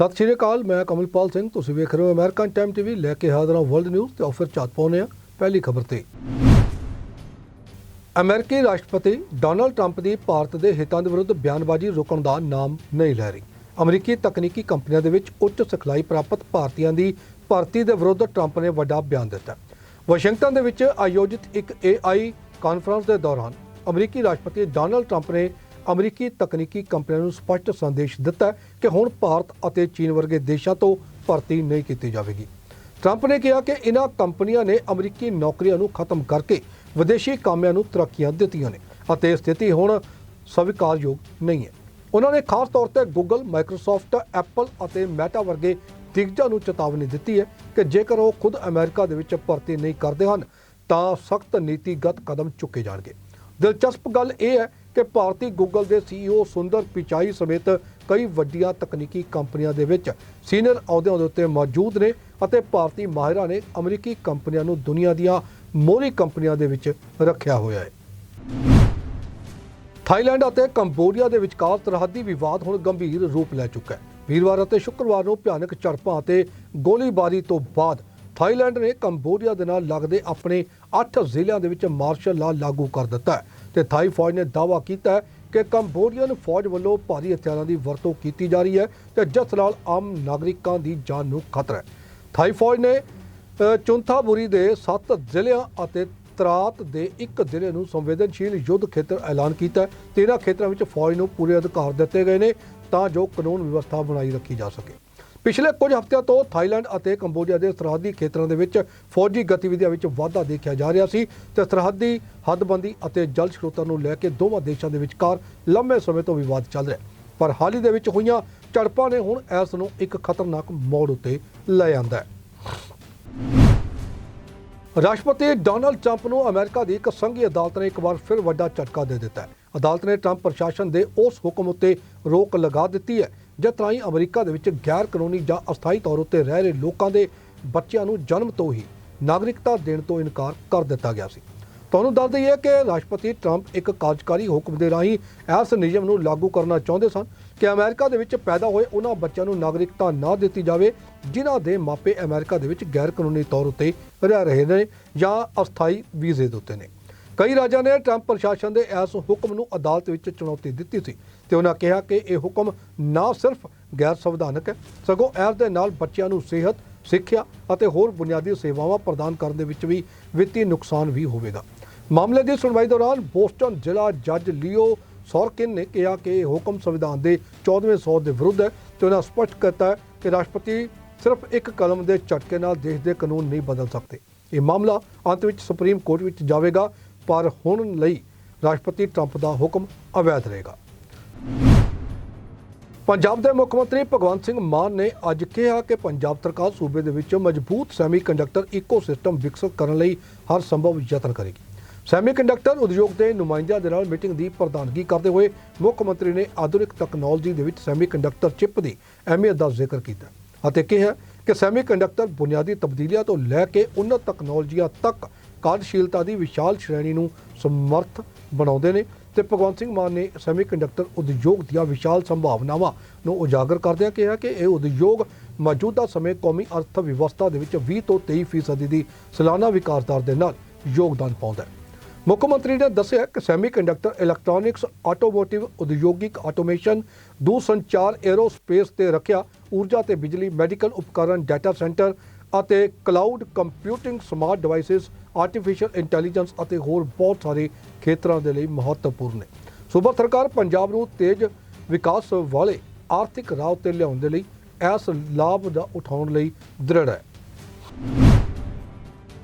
ਸਤਿ ਸ਼੍ਰੀ ਅਕਾਲ, ਮੈਂ ਕਮਲਪਾਲ ਸਿੰਘ, ਤੁਸੀਂ ਵੇਖ ਰਹੇ ਹੋ ਅਮਰੀਕਨ ਟਾਈਮ ਟੀਵੀ ਲੈ ਕੇ ਹਾਜ਼ਰ ਹਾਂ ਵਰਲਡ ਨਿਊਜ਼ ਤੇ ਆਫਰ ਚਾਤ ਪਾਉਂਦੇ ਹਾਂ ਪਹਿਲੀ ਖਬਰ ਤੇ। ਅਮਰੀਕੀ ਰਾਸ਼ਟਰਪਤੀ ਡੋਨਲਡ ਟਰੰਪ ਦੀ ਭਾਰਤ ਦੇ ਹਿੱਤਾਂ ਦੇ ਵਿਰੁੱਧ ਬਿਆਨਬਾਜ਼ੀ ਰੋਕਣ ਦਾ ਨਾਮ ਨਹੀਂ ਲੈ ਰਹੀ। ਅਮਰੀਕੀ ਤਕਨੀਕੀ ਕੰਪਨੀਆਂ ਦੇ ਵਿੱਚ ਉੱਚ ਸਿਖਲਾਈ ਪ੍ਰਾਪਤ ਭਾਰਤੀਆਂ ਦੀ ਭਰਤੀ ਦੇ ਵਿਰੁੱਧ ਟਰੰਪ ਨੇ ਵੱਡਾ ਬਿਆਨ ਦਿੱਤਾ। ਵਾਸ਼ਿੰਗਟਨ ਦੇ ਵਿੱਚ ਆਯੋਜਿਤ ਇੱਕ AI ਕਾਨਫਰੰਸ ਦੇ ਦੌਰਾਨ ਅਮਰੀਕੀ ਰਾਸ਼ਟਰਪਤੀ ਡੋਨਲਡ ਟਰੰਪ ਨੇ ਅਮਰੀਕੀ ਤਕਨੀਕੀ ਕੰਪਨੀਆਂ ਨੂੰ ਸਪਸ਼ਟ ਸੰਦੇਸ਼ ਦਿੱਤਾ ਕਿ ਹੁਣ ਭਾਰਤ ਅਤੇ ਚੀਨ ਵਰਗੇ ਦੇਸ਼ਾਂ ਤੋਂ ਭਰਤੀ ਨਹੀਂ ਕੀਤੀ ਜਾਵੇਗੀ। ਟਰੰਪ ਨੇ ਕਿਹਾ ਕਿ ਇਹਨਾਂ ਕੰਪਨੀਆਂ ਨੇ ਅਮਰੀਕੀ ਨੌਕਰੀਆਂ ਨੂੰ ਖਤਮ ਕਰਕੇ ਵਿਦੇਸ਼ੀ ਕਾਮਿਆਂ ਨੂੰ ਤਰੱਕੀਆਂ ਦਿੱਤੀਆਂ ਨੇ ਅਤੇ ਸਥਿਤੀ ਹੁਣ ਸਵੀਕਾਰਯੋਗ ਨਹੀਂ ਹੈ। ਉਹਨਾਂ ਨੇ ਖਾਸ ਤੌਰ ਤੇ ਗੂਗਲ ਮਾਈਕਰੋਸਾਫਟ ਐਪਲ ਅਤੇ ਮੈਟਾ ਵਰਗੇ ਦਿਗਜਾਂ ਨੂੰ ਚੇਤਾਵਨੀ ਦਿੱਤੀ ਹੈ ਕਿ ਜੇਕਰ ਉਹ ਖੁਦ ਅਮਰੀਕਾ ਦੇ ਵਿੱਚ ਭਰਤੀ ਨਹੀਂ ਕਰਦੇ ਹਨ, ਤਾਂ ਸਖਤ ਨੀਤੀਗਤ ਕਦਮ ਚੁੱਕੇ ਜਾਣਗੇ। ਦਿਲਚਸਪ ਗੱਲ ਇਹ ਹੈ ਕਿ ਭਾਰਤੀ ਗੂਗਲ ਦੇ CEO ਸੁੰਦਰ ਪਿਚਾਈ ਸਮੇਤ ਕਈ ਵੱਡੀਆਂ ਤਕਨੀਕੀ ਕੰਪਨੀਆਂ ਦੇ ਵਿੱਚ ਸੀਨੀਅਰ ਅਹੁਦਿਆਂ ਦੇ ਉੱਤੇ ਮੌਜੂਦ ਨੇ ਅਤੇ ਭਾਰਤੀ ਮਾਹਿਰਾਂ ਨੇ ਅਮਰੀਕੀ ਕੰਪਨੀਆਂ ਨੂੰ ਦੁਨੀਆ ਦੀਆਂ ਮੋਹਰੀ ਕੰਪਨੀਆਂ ਦੇ ਵਿੱਚ ਰੱਖਿਆ ਹੋਇਆ ਹੈ। ਥਾਈਲੈਂਡ ਅਤੇ ਕੰਬੋਡੀਆ ਦੇ ਵਿਚਕਾਰ ਸਰਹੱਦੀ ਵਿਵਾਦ ਹੁਣ ਗੰਭੀਰ ਰੂਪ ਲੈ ਚੁੱਕਾ ਹੈ। ਵੀਰਵਾਰ ਅਤੇ ਸ਼ੁੱਕਰਵਾਰ ਨੂੰ ਭਿਆਨਕ ਝੜਪਾਂ ਅਤੇ ਗੋਲੀਬਾਰੀ ਤੋਂ ਬਾਅਦ ਥਾਈਲੈਂਡ ਨੇ ਕੰਬੋਡੀਆ ਦੇ ਨਾਲ ਲੱਗਦੇ ਆਪਣੇ 8 ਜ਼ਿਲ੍ਹਿਆਂ ਦੇ ਵਿੱਚ ਮਾਰਸ਼ਲ ਲਾਅ ਲਾਗੂ ਕਰ ਦਿੱਤਾ ਹੈ। ਤੇ ਥਾਈ ਫੌਜ ਨੇ ਦਾਅਵਾ ਕੀਤਾ ਹੈ ਕਿ ਕੰਬੋਡੀਅਨ ਫੌਜ ਵੱਲੋਂ ਭਾਰੀ ਹਥਿਆਰਾਂ ਦੀ ਵਰਤੋਂ ਕੀਤੀ ਜਾ ਰਹੀ ਹੈ ਤੇ ਜਿਸ ਨਾਲ ਆਮ ਨਾਗਰਿਕਾਂ ਦੀ ਜਾਨ ਨੂੰ ਖਤਰਾ ਹੈ। ਥਾਈ ਫੌਜ ਨੇ ਅ, ਚੁੰਥਾਬੁਰੀ ਦੇ 7 ਜ਼ਿਲ੍ਹਿਆਂ ਅਤੇ ਤਰਾਤ ਦੇ ਇੱਕ ਜ਼ਿਲ੍ਹੇ ਨੂੰ ਸੰਵੇਦਨਸ਼ੀਲ ਯੁੱਧ ਖੇਤਰ ਐਲਾਨ ਕੀਤਾ। ਹੈ ਤੇ ਇਹਨਾਂ ਖੇਤਰਾਂ ਵਿੱਚ ਫੌਜ ਨੂੰ ਪੂਰੇ ਅਧਿਕਾਰ ਦਿੱਤੇ ਗਏ ਨੇ ਤਾਂ ਜੋ ਕਾਨੂੰਨ ਵਿਵਸਥਾ ਬਣਾਈ ਰੱਖੀ ਜਾ ਸਕੇ। ਪਿਛਲੇ ਕੁਝ ਹਫ਼ਤਿਆਂ ਤੋਂ ਥਾਈਲੈਂਡ ਅਤੇ ਕੰਬੋਡੀਆ ਦੇ ਸਰਹੱਦੀ ਖੇਤਰਾਂ ਦੇ ਵਿੱਚ ਫੌਜੀ ਗਤੀਵਿਧੀਆਂ ਵਿੱਚ ਵਾਧਾ ਦੇਖਿਆ ਜਾ ਰਿਹਾ ਸੀ ਤੇ ਸਰਹੱਦੀ ਹੱਦਬੰਦੀ ਅਤੇ ਜਲ ਸਰੋਤਾਂ ਨੂੰ ਲੈ ਕੇ ਦੋਵਾਂ ਦੇਸ਼ਾਂ ਦੇ ਵਿਚਕਾਰ ਲੰਮੇ ਸਮੇਂ ਤੋਂ ਵਿਵਾਦ ਚੱਲ ਰਿਹਾ ਪਰ ਹਾਲ ਹੀ ਦੇ ਵਿੱਚ ਹੋਈਆਂ ਝੜਪਾਂ ਨੇ ਹੁਣ ਇਸ ਨੂੰ ਇੱਕ ਖਤਰਨਾਕ ਮੋੜ ਉੱਤੇ ਲੈ ਆਂਦਾ ਹੈ। ਰਾਸ਼ਟਰਪਤੀ ਡੋਨਲਡ ਟਰੰਪ ਨੂੰ ਅਮਰੀਕਾ ਦੀ ਇੱਕ ਸੰਘੀ ਅਦਾਲਤ ਨੇ ਇੱਕ ਵਾਰ ਫਿਰ ਵੱਡਾ ਝਟਕਾ ਦੇ ਦਿੱਤਾ ਹੈ। ਅਦਾਲਤ ਨੇ ਟਰੰਪ ਪ੍ਰਸ਼ਾਸਨ ਦੇ ਉਸ ਹੁਕਮ ਉੱਤੇ ਰੋਕ ਲਗਾ ਦਿੱਤੀ ਹੈ। ਜਿਸ ਰਾਹੀਂ ਅਮਰੀਕਾ ਦੇ ਵਿੱਚ ਗੈਰ ਕਾਨੂੰਨੀ ਜਾਂ ਅਸਥਾਈ ਤੌਰ ਉੱਤੇ ਰਹਿ ਰਹੇ ਲੋਕਾਂ ਦੇ ਬੱਚਿਆਂ ਨੂੰ ਜਨਮ ਤੋਂ ਹੀ ਨਾਗਰਿਕਤਾ ਦੇਣ ਤੋਂ ਇਨਕਾਰ ਕਰ ਦਿੱਤਾ ਗਿਆ ਸੀ। ਤੁਹਾਨੂੰ ਦੱਸ ਦਈਏ ਕਿ ਰਾਸ਼ਟਰਪਤੀ ਟਰੰਪ ਇੱਕ ਕਾਰਜਕਾਰੀ ਹੁਕਮ ਦੇ ਰਾਹੀਂ ਇਸ ਨਿਯਮ ਨੂੰ ਲਾਗੂ ਕਰਨਾ ਚਾਹੁੰਦੇ ਸਨ ਕਿ ਅਮਰੀਕਾ ਦੇ ਵਿੱਚ ਪੈਦਾ ਹੋਏ ਉਹਨਾਂ ਬੱਚਿਆਂ ਨੂੰ ਨਾਗਰਿਕਤਾ ਨਾ ਦਿੱਤੀ ਜਾਵੇ, ਜਿਨ੍ਹਾਂ ਦੇ ਮਾਪੇ ਅਮਰੀਕਾ ਦੇ ਵਿੱਚ ਗੈਰ ਕਾਨੂੰਨੀ ਤੌਰ ਉੱਤੇ ਰਹਿ ਰਹੇ ਨੇ ਜਾਂ ਅਸਥਾਈ ਵੀਜ਼ੇ ਦੇ ਉੱਤੇ ਨੇ। ਕਈ ਰਾਜਾਂ ਨੇ ਟਰੰਪ ਪ੍ਰਸ਼ਾਸਨ ਦੇ ਇਸ ਹੁਕਮ ਨੂੰ ਅਦਾਲਤ ਵਿੱਚ ਚੁਣੌਤੀ ਦਿੱਤੀ ਸੀ ਤੇ ਉਹਨਾਂ ਕਿਹਾ ਕਿ ਇਹ ਹੁਕਮ ਨਾ ਸਿਰਫ ਗੈਰ ਸੰਵਿਧਾਨਕ ਹੈ, ਸਗੋਂ ਇਸ ਦੇ ਨਾਲ ਬੱਚਿਆਂ ਨੂੰ ਸਿਹਤ, ਸਿੱਖਿਆ ਅਤੇ ਹੋਰ ਬੁਨਿਆਦੀ ਸੇਵਾਵਾਂ ਪ੍ਰਦਾਨ ਕਰਨ ਦੇ ਵਿੱਚ ਵੀ ਵਿੱਤੀ ਨੁਕਸਾਨ ਵੀ ਹੋਵੇਗਾ। ਮਾਮਲੇ ਦੀ ਸੁਣਵਾਈ ਦੌਰਾਨ ਬੋਸਟਨ ਜ਼ਿਲ੍ਹਾ ਜੱਜ ਲਿਓ ਸੌਰਕਿਨ ਨੇ ਕਿਹਾ ਕਿ ਇਹ ਹੁਕਮ ਸੰਵਿਧਾਨ ਦੇ 14ਵੇਂ ਸੌਦ ਦੇ ਵਿਰੁੱਧ ਹੈ ਤੇ ਉਹਨਾਂ ਸਪਸ਼ਟ ਕੀਤਾ ਕਿ ਰਾਸ਼ਟਰਪਤੀ ਸਿਰਫ ਇੱਕ ਕਲਮ ਦੇ ਝਟਕੇ ਨਾਲ ਦੇਸ਼ ਦੇ ਕਾਨੂੰਨ ਨਹੀਂ ਬਦਲ ਸਕਦੇ। ਇਹ ਮਾਮਲਾ ਅੰਤ ਵਿੱਚ ਸੁਪਰੀਮ ਕੋਰਟ ਵਿੱਚ ਜਾਵੇਗਾ ਪਰ ਹੁਣ ਲਈ ਰਾਸ਼ਟਰਪਤੀ ਟਰੰਪ ਦਾ ਹੁਕਮ ਅਵੈਧ ਰਹੇਗਾ। ਪੰਜਾਬ ਦੇ ਮੁੱਖ ਮੰਤਰੀ ਭਗਵੰਤ ਸਿੰਘ ਮਾਨ ਨੇ ਅੱਜ ਕਿਹਾ ਕਿ ਪੰਜਾਬ ਸਰਕਾਰ ਸੂਬੇ ਦੇ ਵਿੱਚ ਮਜ਼ਬੂਤ ਸੈਮੀਕੰਡਕਟਰ ਇਕੋਸਿਸਟਮ ਵਿਕਸਿਤ ਕਰਨ ਲਈ ਹਰ ਸੰਭਵ ਯਤਨ ਕਰੇਗੀ। ਸੈਮੀਕੰਡਕਟਰ ਉਦਯੋਗ ਦੇ ਨੁਮਾਇੰਦਿਆਂ ਦੇ ਨਾਲ ਮੀਟਿੰਗ ਦੀ ਪ੍ਰਧਾਨਗੀ ਕਰਦੇ ਹੋਏ ਮੁੱਖ ਮੰਤਰੀ ਨੇ ਆਧੁਨਿਕ ਤਕਨਾਲੋਜੀ ਦੇ ਵਿੱਚ ਸੈਮੀਕੰਡਕਟਰ ਚਿਪ ਦੀ ਅਹਿਮੀਅਤ ਦਾ ਜ਼ਿਕਰ ਕੀਤਾ ਅਤੇ ਕਿਹਾ ਕਿ ਸੈਮੀਕੰਡਕਟਰ ਬੁਨਿਆਦੀ ਤਬਦੀਲੀਆਂ ਤੋਂ ਲੈ ਕੇ ਉન્નਤ ਤਕਨਾਲੋਜੀਆਂ ਤੱਕ ਕਾਰਜਸ਼ੀਲਤਾ ਦੀ ਵਿਸ਼ਾਲ ਸ਼੍ਰੇਣੀ ਨੂੰ ਸਮਰੱਥ ਬਣਾਉਂਦੇ ਨੇ ਤੇ ਭਗਵੰਤ ਸਿੰਘ ਮਾਨ ਨੇ ਸੈਮੀਕੰਡਕਟਰ ਉਦਯੋਗ ਦੀਆਂ ਵਿਸ਼ਾਲ ਸੰਭਾਵਨਾਵਾਂ ਨੂੰ ਉਜਾਗਰ ਕਰਦਿਆਂ ਕਿਹਾ ਕਿ ਇਹ ਉਦਯੋਗ ਮੌਜੂਦਾ ਸਮੇਂ ਕੌਮੀ ਅਰਥ ਵਿਵਸਥਾ ਦੇ ਵਿੱਚ 20 ਤੋਂ 23 ਫੀਸਦੀ ਦੀ ਸਾਲਾਨਾ ਵਿਕਾਸ ਦਰ ਦੇ ਨਾਲ ਯੋਗਦਾਨ ਪਾਉਂਦਾ ਹੈ। ਮੁੱਖ ਮੰਤਰੀ ਨੇ ਦੱਸਿਆ ਕਿ ਸੈਮੀਕੰਡਕਟਰ ਇਲੈਕਟ੍ਰੋਨਿਕਸ ਆਟੋਮੋਟਿਵ ਉਦਯੋਗਿਕ ਆਟੋਮੇਸ਼ਨ ਦੂਰਸੰਚਾਰ 에ਅਰੋਸਪੇਸ ਤੇ ਰੱਖਿਆ ਊਰਜਾ ਤੇ ਬਿਜਲੀ ਮੈਡੀਕਲ ਉਪਕਰਨ ਡਾਟਾ ਸੈਂਟਰ ਅਤੇ cloud computing smart devices artificial intelligence ਅਤੇ ਹੋਰ ਬਹੁਤ ਸਾਰੇ ਖੇਤਰਾਂ ਦੇ ਲਈ ਮਹੱਤਵਪੂਰਨ ਨੇ। ਸੂਬਾ ਸਰਕਾਰ ਪੰਜਾਬ ਨੂੰ ਤੇਜ਼ ਵਿਕਾਸ ਵਾਲੇ ਆਰਥਿਕ ਰਾਹ ਤੇ ਲਿਆਉਣ ਦੇ ਲਈ ਇਸ ਲਾਭ ਦਾ ਉਠਾਉਣ ਲਈ ਦ੍ਰਿੜ ਹੈ।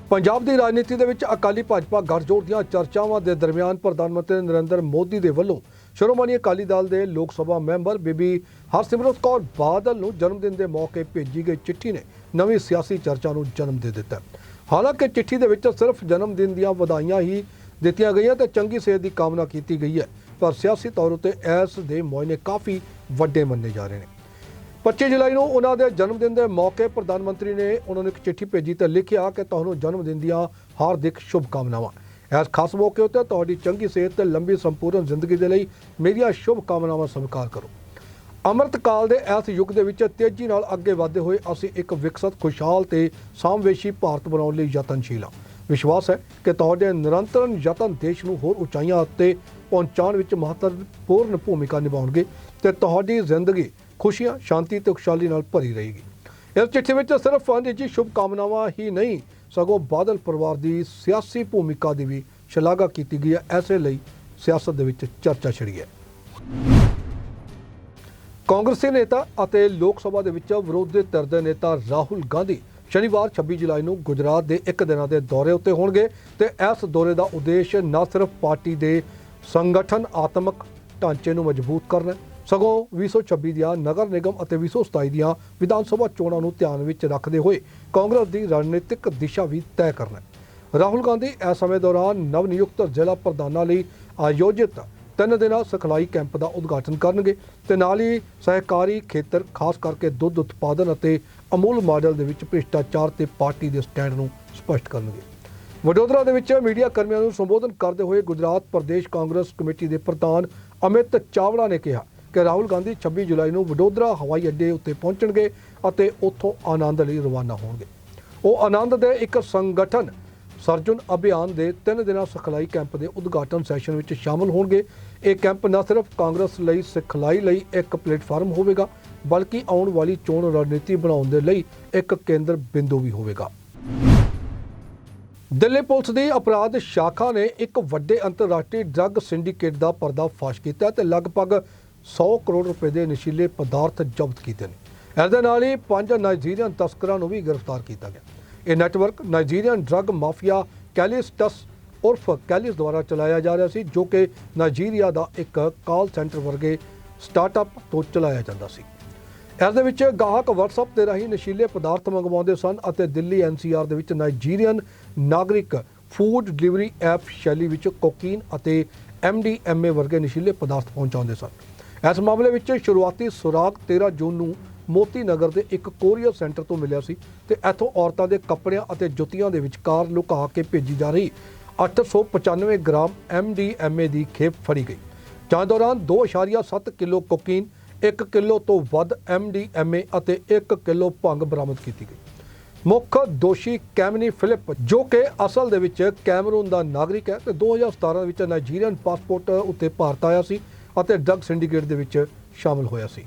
ਪੰਜਾਬ ਦੀ ਰਾਜਨੀਤੀ ਦੇ ਵਿੱਚ ਅਕਾਲੀ ਭਾਜਪਾ ਗੱਠਜੋੜ ਦੀਆਂ ਚਰਚਾਵਾਂ ਦੇ ਦਰਮਿਆਨ ਪ੍ਰਧਾਨ ਮੰਤਰੀ ਨਰਿੰਦਰ ਮੋਦੀ ਦੇ ਵੱਲੋਂ ਸ਼੍ਰੋਮਣੀ ਅਕਾਲੀ ਦਲ ਦੇ ਲੋਕ ਸਭਾ ਮੈਂਬਰ ਬੀਬੀ ਹਰਸਿਮਰਤ ਕੌਰ ਬਾਦਲ ਨੂੰ ਜਨਮ ਦਿਨ ਦੇ ਮੌਕੇ ਭੇਜੀ ਗਈ ਚਿੱਠੀ ਨੇ ਨਵੀਂ ਸਿਆਸੀ ਚਰਚਾ ਨੂੰ ਜਨਮ ਦੇ ਦਿੱਤਾ। ਹਾਲਾਂਕਿ ਚਿੱਠੀ ਦੇ ਵਿੱਚ ਸਿਰਫ ਜਨਮ ਦਿਨ ਦੀਆਂ ਵਧਾਈਆਂ ਹੀ ਦਿੱਤੀਆਂ ਗਈਆਂ ਤੇ ਚੰਗੀ ਸਿਹਤ ਦੀ ਕਾਮਨਾ ਕੀਤੀ ਗਈ ਹੈ। ਪਰ ਸਿਆਸੀ ਤੌਰ ਉਤੇ ਇਸ ਦੇ ਮੁਆਇਨੇ ਕਾਫੀ ਵੱਡੇ ਮੰਨੇ ਜਾ ਰਹੇ ਨੇ। 25 ਜੁਲਾਈ ਨੂੰ ਉਹਨਾਂ ਦੇ ਜਨਮ ਦਿਨ ਦੇ ਮੌਕੇ ਪ੍ਰਧਾਨ ਮੰਤਰੀ ਨੇ ਉਹਨਾਂ ਨੂੰ ਇੱਕ ਚਿੱਠੀ ਭੇਜੀ ਤੇ ਲਿਖਿਆ ਕਿ ਤੁਹਾਨੂੰ ਜਨਮ ਦਿਨ ਦੀਆਂ ਹਾਰਦਿਕ ਸ਼ੁਭ ਕਾਮਨਾਵਾਂ ਇਸ ਖਾਸ ਮੌਕੇ ਉੱਤੇ ਤੁਹਾਡੀ ਚੰਗੀ ਸਿਹਤ ਤੇ ਲੰਬੀ ਸੰਪੂਰਨ ਜ਼ਿੰਦਗੀ ਦੇ ਲਈ ਮੇਰੀਆਂ ਸ਼ੁਭ ਕਾਮਨਾਵਾਂ ਸਵੀਕਾਰ ਕਰੋ। ਅੰਮ੍ਰਿਤਕਾਲ ਦੇ ਇਸ ਯੁੱਗ ਦੇ ਵਿੱਚ ਤੇਜ਼ੀ ਨਾਲ ਅੱਗੇ ਵਧਦੇ ਹੋਏ ਅਸੀਂ ਇੱਕ ਵਿਕਸਤ, ਖੁਸ਼ਹਾਲ ਤੇ ਸਾਮਵੇਸ਼ੀ ਭਾਰਤ ਬਣਾਉਣ ਲਈ ਯਤਨਸ਼ੀਲ ਹਾਂ। ਵਿਸ਼ਵਾਸ ਹੈ ਕਿ ਤੁਹਾਡੇ ਨਿਰੰਤਰ ਯਤਨ ਦੇਸ਼ ਨੂੰ ਹੋਰ ਉਚਾਈਆਂ ਉੱਤੇ ਪਹੁੰਚਾਉਣ ਵਿੱਚ ਮਹੱਤਵਪੂਰਨ ਭੂਮਿਕਾ ਨਿਭਾਉਣਗੇ ਤੇ ਤੁਹਾਡੀ ਜ਼ਿੰਦਗੀ ਖੁਸ਼ੀਆਂ, ਸ਼ਾਂਤੀ ਤੇ ਖੁਸ਼ਹਾਲੀ ਨਾਲ ਭਰੀ ਰਹੇਗੀ। ਇਸ ਚਿੱਠੀ ਵਿੱਚ ਸਿਰਫ ਨਿੱਜੀ ਸ਼ੁਭ ਕਾਮਨਾਵਾਂ ਹੀ ਨਹੀਂ, ਸਗੋਂ ਬਾਦਲ ਪਰਿਵਾਰ ਦੀ ਸਿਆਸੀ ਭੂਮਿਕਾ ਦੀ ਵੀ ਸ਼ਲਾਘਾ ਕੀਤੀ ਗਈ ਹੈ। ਐਸੇ ਲਈ ਸਿਆਸਤ ਦੇ ਵਿੱਚ ਚਰਚਾ ਛਿੜੀ ਹੈ। ਕਾਂਗਰਸੀ ਨੇਤਾ ਅਤੇ ਲੋਕ ਸਭਾ ਦੇ ਵਿੱਚ ਵਿਰੋਧੀ ਧਿਰ ਦੇ ਨੇਤਾ ਰਾਹੁਲ ਗਾਂਧੀ ਸ਼ਨੀਵਾਰ 26 ਜੁਲਾਈ ਨੂੰ ਗੁਜਰਾਤ ਦੇ ਇੱਕ ਦਿਨਾਂ ਦੇ ਦੌਰੇ ਉੱਤੇ ਹੋਣਗੇ ਤੇ ਇਸ ਦੌਰੇ ਦਾ ਉਦੇਸ਼ ਨਾ ਸਿਰਫ ਪਾਰਟੀ ਦੇ ਸੰਗਠਨ ਆਤਮਕ ਢਾਂਚੇ ਨੂੰ ਮਜ਼ਬੂਤ ਕਰਨਾ ਹੈ, ਸਗੋਂ 2026 ਦੀਆਂ ਨਗਰ ਨਿਗਮ ਅਤੇ 2027 ਦੀਆਂ ਵਿਧਾਨ ਸਭਾ ਚੋਣਾਂ ਨੂੰ ਧਿਆਨ ਵਿੱਚ ਰੱਖਦੇ ਹੋਏ ਕਾਂਗਰਸ ਦੀ ਰਣਨੀਤਿਕ ਦਿਸ਼ਾ ਵੀ ਤੈਅ ਕਰਨਾ। ਰਾਹੁਲ ਗਾਂਧੀ ਇਸ ਸਮੇਂ ਦੌਰਾਨ ਨਵ ਨਿਯੁਕਤ ਜ਼ਿਲ੍ਹਾ ਪ੍ਰਧਾਨਾਂ ਲਈ ਆਯੋਜਿਤ ਤਿੰਨ ਦਿਨਾਂ ਸਿਖਲਾਈ ਕੈਂਪ ਦਾ ਉਦਘਾਟਨ ਕਰਨਗੇ ਤੇ ਨਾਲ ਹੀ ਸਹਿਕਾਰੀ ਖੇਤਰ, ਖਾਸ ਕਰਕੇ ਦੁੱਧ ਉਤਪਾਦਨ ਅਤੇ ਅਮੂਲ ਮਾਡਲ ਦੇ ਵਿੱਚ ਭ੍ਰਿਸ਼ਟਾਚਾਰ ਤੇ ਪਾਰਟੀ ਦੇ ਸਟੈਂਡ ਨੂੰ ਸਪਸ਼ਟ ਕਰਨਗੇ। ਵਡੋਦਰਾ ਦੇ ਵਿੱਚ ਮੀਡੀਆ ਕਰਮੀਆਂ ਨੂੰ ਸੰਬੋਧਨ ਕਰਦੇ ਹੋਏ ਗੁਜਰਾਤ ਪ੍ਰਦੇਸ਼ ਕਾਂਗਰਸ ਕਮੇਟੀ ਦੇ ਪ੍ਰਧਾਨ ਅਮਿਤ ਚਾਵਲਾ ਨੇ ਕਿਹਾ ਕਿ ਰਾਹੁਲ ਗਾਂਧੀ 26 ਜੁਲਾਈ ਨੂੰ ਵਡੋਦਰਾ ਹਵਾਈ ਅੱਡੇ ਉੱਤੇ ਪਹੁੰਚਣਗੇ ਅਤੇ ਉੱਥੋਂ ਆਨੰਦ ਲਈ ਰਵਾਨਾ ਹੋਣਗੇ। ਉਹ ਆਨੰਦ ਦੇ ਇੱਕ ਸੰਗਠਨ ਸਰਜਨ ਅਭਿਆਨ ਦੇ ਤਿੰਨ ਦਿਨਾਂ ਸਿਖਲਾਈ ਕੈਂਪ ਦੇ ਉਦਘਾਟਨ ਸੈਸ਼ਨ ਵਿੱਚ ਸ਼ਾਮਲ ਹੋਣਗੇ। ਇਹ ਕੈਂਪ ਨਾ ਸਿਰਫ ਕਾਂਗਰਸ ਲਈ ਸਿਖਲਾਈ ਲਈ ਇੱਕ ਪਲੇਟਫਾਰਮ ਹੋਵੇਗਾ, ਬਲਕਿ ਆਉਣ ਵਾਲੀ ਚੋਣ ਰਣਨੀਤੀ ਬਣਾਉਣ ਦੇ ਲਈ ਇੱਕ ਕੇਂਦਰ ਬਿੰਦੂ ਵੀ ਹੋਵੇਗਾ। ਦਿੱਲੀ ਪੁਲਿਸ ਦੀ ਅਪਰਾਧ ਸ਼ਾਖਾ ਨੇ ਇੱਕ ਵੱਡੇ ਅੰਤਰਰਾਸ਼ਟਰੀ ਡਰੱਗ ਸਿੰਡੀਕੇਟ ਦਾ ਪਰਦਾਫਾਸ਼ ਕੀਤਾ ਤੇ ਲਗਭਗ 100 ਕਰੋੜ ਰੁਪਏ ਦੇ ਨਸ਼ੀਲੇ ਪਦਾਰਥ ਜ਼ਬਤ ਕੀਤੇ ਨੇ। ਇਸ ਦੇ ਨਾਲ ਹੀ ਪੰਜ ਨਾਈਜੀਰੀਅਨ ਤਸਕਰਾਂ ਨੂੰ ਵੀ ਗ੍ਰਿਫਤਾਰ ਕੀਤਾ ਗਿਆ। ਇਹ network Nigerian drug mafia Callistus ਉਰਫ ਕੈਲਿਸ ਦੁਆਰਾ ਚਲਾਇਆ ਜਾ ਰਿਹਾ ਸੀ, ਜੋ ਕਿ ਨਾਈਜੀਰੀਆ ਦਾ ਇੱਕ ਕਾਲ ਸੈਂਟਰ ਵਰਗੇ ਸਟਾਰਟਅਪ ਤੋਂ ਚਲਾਇਆ ਜਾਂਦਾ ਸੀ। ਇਸ ਦੇ ਵਿੱਚ ਗਾਹਕ WhatsApp ਤੇ ਰਾਹੀਂ ਨਸ਼ੀਲੇ ਪਦਾਰਥ ਮੰਗਵਾਉਂਦੇ ਸਨ ਅਤੇ ਦਿੱਲੀ NCR ਦੇ ਵਿੱਚ ਨਾਈਜੀਰੀਅਨ ਨਾਗਰਿਕ ਫੂਡ ਡਿਲੀਵਰੀ ਐਪ ਸ਼ੈਲੀ ਵਿੱਚ ਕੋਕੀਨ ਅਤੇ MDMA ਵਰਗੇ ਨਸ਼ੀਲੇ ਪਦਾਰਥ ਪਹੁੰਚਾਉਂਦੇ ਸਨ। ਇਸ ਮਾਮਲੇ ਵਿੱਚ ਸ਼ੁਰੂਆਤੀ ਸੁਰਾਗ 13 ਜੂਨ ਨੂੰ ਮੋਤੀ ਨਗਰ ਦੇ ਇੱਕ ਕੋਰੀਅਰ ਸੈਂਟਰ ਤੋਂ ਮਿਲਿਆ ਸੀ ਤੇ ਇੱਥੋਂ ਔਰਤਾਂ ਦੇ ਕੱਪੜਿਆਂ ਅਤੇ ਜੁੱਤੀਆਂ ਦੇ ਵਿਚਕਾਰ ਲੁਕਾ ਕੇ ਭੇਜੀ ਜਾ ਰਹੀ 895 ਗ੍ਰਾਮ MDMA ਦੀ ਖੇਪ ਫੜੀ ਗਈ। ਜਾਂਚ ਦੌਰਾਨ 2.7 ਕਿਲੋ ਕੋਕੀਨ 1 ਕਿਲੋ ਤੋਂ ਵੱਧ MDMA ਅਤੇ 1 ਕਿਲੋ ਭੰਗ ਬਰਾਮਦ ਕੀਤੀ ਗਈ। ਮੁੱਖ ਦੋਸ਼ੀ ਕੈਮਨੀ ਫਿਲਿਪ, ਜੋ ਕਿ ਅਸਲ ਦੇ ਵਿੱਚ ਕੈਮਰੂਨ ਦਾ ਨਾਗਰਿਕ ਹੈ ਤੇ 2017 ਵਿੱਚ ਨਾਈਜੀਰੀਅਨ ਪਾਸਪੋਰਟ ਉੱਤੇ ਭਾਰਤ ਆਇਆ ਸੀ ਅਤੇ ਡਰੱਗ ਸਿੰਡੀਕੇਟ ਦੇ ਵਿੱਚ ਸ਼ਾਮਲ ਹੋਇਆ ਸੀ।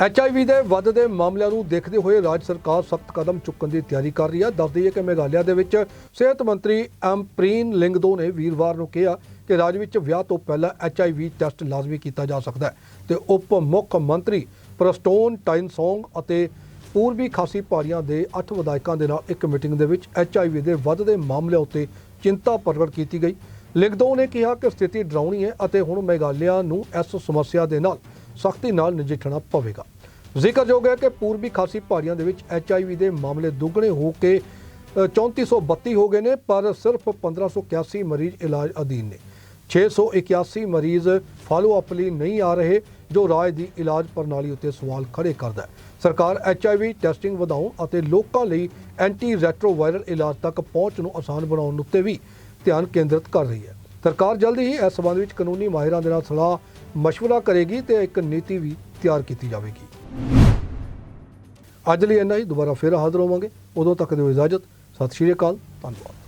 ਐਚਆਈਵੀ ਦੇ ਵੱਧਦੇ ਮਾਮਲਿਆਂ ਨੂੰ ਦੇਖਦੇ ਹੋਏ ਰਾਜ ਸਰਕਾਰ ਸਖਤ ਕਦਮ ਚੁੱਕਣ ਦੀ ਤਿਆਰੀ ਕਰ ਰਹੀ ਹੈ ਦੱਸ ਹੈ ਕਿ ਮੇਘਾਲਿਆ ਦੇ ਵਿੱਚ ਸਿਹਤ ਮੰਤਰੀ ਐਮਪ੍ਰੀਨ ਲਿੰਗਦੋ ਨੇ ਵੀਰਵਾਰ ਨੂੰ ਕਿਹਾ ਕਿ ਰਾਜ ਵਿੱਚ ਵਿਆਹ ਤੋਂ ਪਹਿਲਾਂ ਐਚਆਈਵੀ ਟੈਸਟ ਲਾਜ਼ਮੀ ਕੀਤਾ ਜਾ ਸਕਦਾ ਹੈ ਤੇ ਉਪ ਮੁੱਖ ਮੰਤਰੀ ਪ੍ਰਸਟੋਨ ਟਾਈਨਸੋਂਗ ਅਤੇ ਪੂਰਬੀ ਖਾਸੀ ਪਹਾੜੀਆਂ ਦੇ 8 ਵਿਧਾਇਕਾਂ ਦੇ ਨਾਲ ਇੱਕ ਮੀਟਿੰਗ ਦੇ ਵਿੱਚ ਐਚਆਈਵੀ ਦੇ ਵੱਧਦੇ ਮਾਮਲਿਆਂ ਉੱਤੇ ਚਿੰਤਾ ਪ੍ਰਗਟ ਕੀਤੀ ਗਈ। ਲਿੰਗਦੋ ਨੇ ਕਿਹਾ ਕਿ ਸਥਿਤੀ ਡਰਾਉਣੀ ਹੈ ਅਤੇ ਹੁਣ ਮੇਘਾਲਿਆ ਨੂੰ ਇਸ ਸਮੱਸਿਆ ਦੇ ਨਾਲ ਸਖਤੀ ਨਾਲ ਨਜਿੱਠਣਾ ਪਵੇਗਾ। ਜ਼ਿਕਰਯੋਗ ਹੈ ਕਿ ਪੂਰਬੀ ਖਾਸੀ ਪਹਾੜੀਆਂ ਦੇ ਵਿੱਚ ਐਚਆਈਵੀ ਦੇ ਮਾਮਲੇ ਦੁੱਗਣੇ ਹੋ ਕੇ ਅ, 3432 ਹੋ ਗਏ ਨੇ ਪਰ ਸਿਰਫ 1581 ਮਰੀਜ਼ ਇਲਾਜ ਅਧੀਨ ਨੇ। 681 ਮਰੀਜ਼ ਫਾਲੋ ਅਪ ਲਈ ਨਹੀਂ ਆ ਰਹੇ ਜੋ ਰਾਜ ਦੀ ਇਲਾਜ ਪ੍ਰਣਾਲੀ ਉੱਤੇ ਸਵਾਲ ਖੜੇ ਕਰਦਾ ਹੈ। ਸਰਕਾਰ ਐਚਆਈਵੀ ਟੈਸਟਿੰਗ ਵਧਾਉਣ ਅਤੇ ਲੋਕਾਂ ਲਈ ਐਂਟੀ ਰੈਟਰੋਵਾਇਰਲ ਇਲਾਜ ਤੱਕ ਪਹੁੰਚ ਨੂੰ ਆਸਾਨ ਬਣਾਉਣ ਉੱਤੇ ਵੀ ਧਿਆਨ ਕੇਂਦਰਿਤ ਕਰ ਰਹੀ ਹੈ। ਸਰਕਾਰ ਜਲਦੀ ਹੀ ਇਸ ਸੰਬੰਧ ਵਿੱਚ ਕਾਨੂੰਨੀ ਮਾਹਿਰਾਂ ਦੇ ਨਾਲ ਸਲਾਹ ਮਸ਼ਵਰਾ ਕਰੇਗੀ ਤੇ ਇੱਕ ਨੀਤੀ ਵੀ ਤਿਆਰ ਕੀਤੀ ਜਾਵੇਗੀ। ਅੱਜ ਲਈ ਇੰਨਾ ਹੀ। ਦੁਬਾਰਾ ਫਿਰ ਹਾਜ਼ਰ ਹੋਵਾਂਗੇ। ਉਦੋਂ ਤੱਕ ਦਿਓ ਇਜਾਜ਼ਤ। ਸਤਿ ਸ਼੍ਰੀ ਅਕਾਲ। ਧੰਨਵਾਦ।